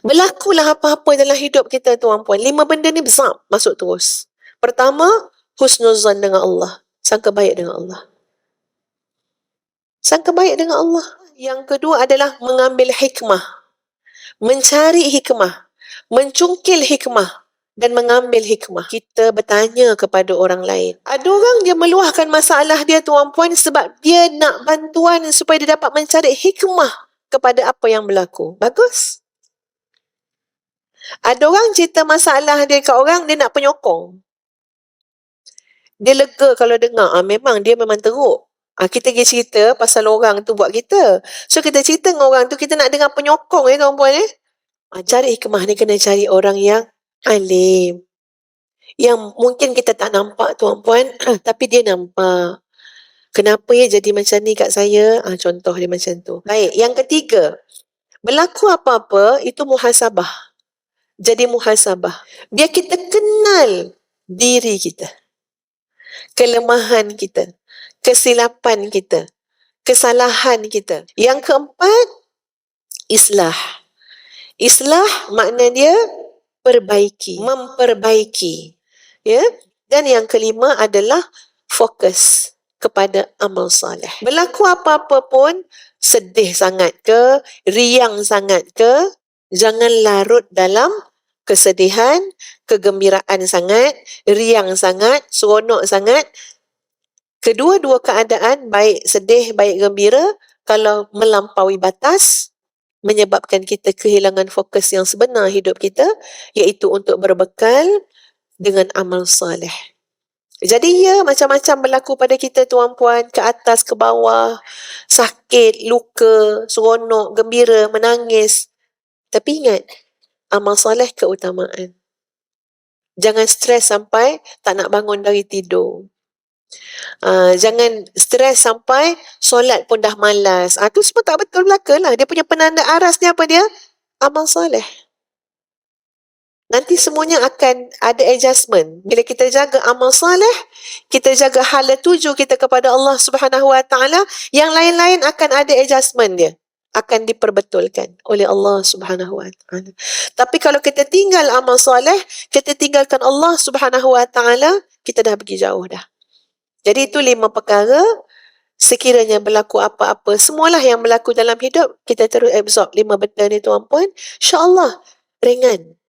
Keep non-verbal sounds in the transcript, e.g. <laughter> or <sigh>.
Berlakulah apa-apa dalam hidup kita tuan-puan. Lima benda ni besar masuk terus. Pertama, husnuzan dengan Allah. Sangka baik dengan Allah. Sangka baik dengan Allah. Yang kedua adalah mengambil hikmah. Mencari hikmah. Mencungkil hikmah. Dan mengambil hikmah. Kita bertanya kepada orang lain. Ada orang dia meluahkan masalah dia tuan-puan sebab dia nak bantuan supaya dia dapat mencari hikmah kepada apa yang berlaku. Bagus. Ada orang cerita masalah dia kat orang, dia nak penyokong. Dia lega kalau dengar, ah, memang dia memang teruk. Ah, kita pergi cerita pasal orang tu buat kita. So kita cerita dengan orang tu, kita nak dengar penyokong ya tuan-puan eh. Ah, cari hikmah ni kena cari orang yang alim. Yang mungkin kita tak nampak tuan-puan, <clears throat> tapi dia nampak. Kenapa ya jadi macam ni kat saya? Ah, contoh dia macam tu. Baik, yang ketiga. Berlaku apa-apa, itu muhasabah jadi muhasabah. Biar kita kenal diri kita. Kelemahan kita. Kesilapan kita. Kesalahan kita. Yang keempat, islah. Islah makna dia perbaiki, memperbaiki. Ya? Dan yang kelima adalah fokus kepada amal salih. Berlaku apa-apa pun, sedih sangat ke, riang sangat ke, jangan larut dalam kesedihan, kegembiraan sangat, riang sangat, seronok sangat. Kedua-dua keadaan, baik sedih, baik gembira, kalau melampaui batas, menyebabkan kita kehilangan fokus yang sebenar hidup kita, iaitu untuk berbekal dengan amal salih. Jadi ya, macam-macam berlaku pada kita tuan-puan, ke atas, ke bawah, sakit, luka, seronok, gembira, menangis. Tapi ingat, amal soleh keutamaan. Jangan stres sampai tak nak bangun dari tidur. Uh, jangan stres sampai solat pun dah malas. Ah uh, tu semua tak betul belaka lah. Dia punya penanda aras ni apa dia? Amal soleh. Nanti semuanya akan ada adjustment. Bila kita jaga amal soleh, kita jaga hala tuju kita kepada Allah Subhanahu Wa Taala, yang lain-lain akan ada adjustment dia akan diperbetulkan oleh Allah Subhanahu wa taala. Tapi kalau kita tinggal amal soleh, kita tinggalkan Allah Subhanahu wa taala, kita dah pergi jauh dah. Jadi itu lima perkara sekiranya berlaku apa-apa, semualah yang berlaku dalam hidup, kita terus absorb lima benda ni tuan-puan, insya-Allah ringan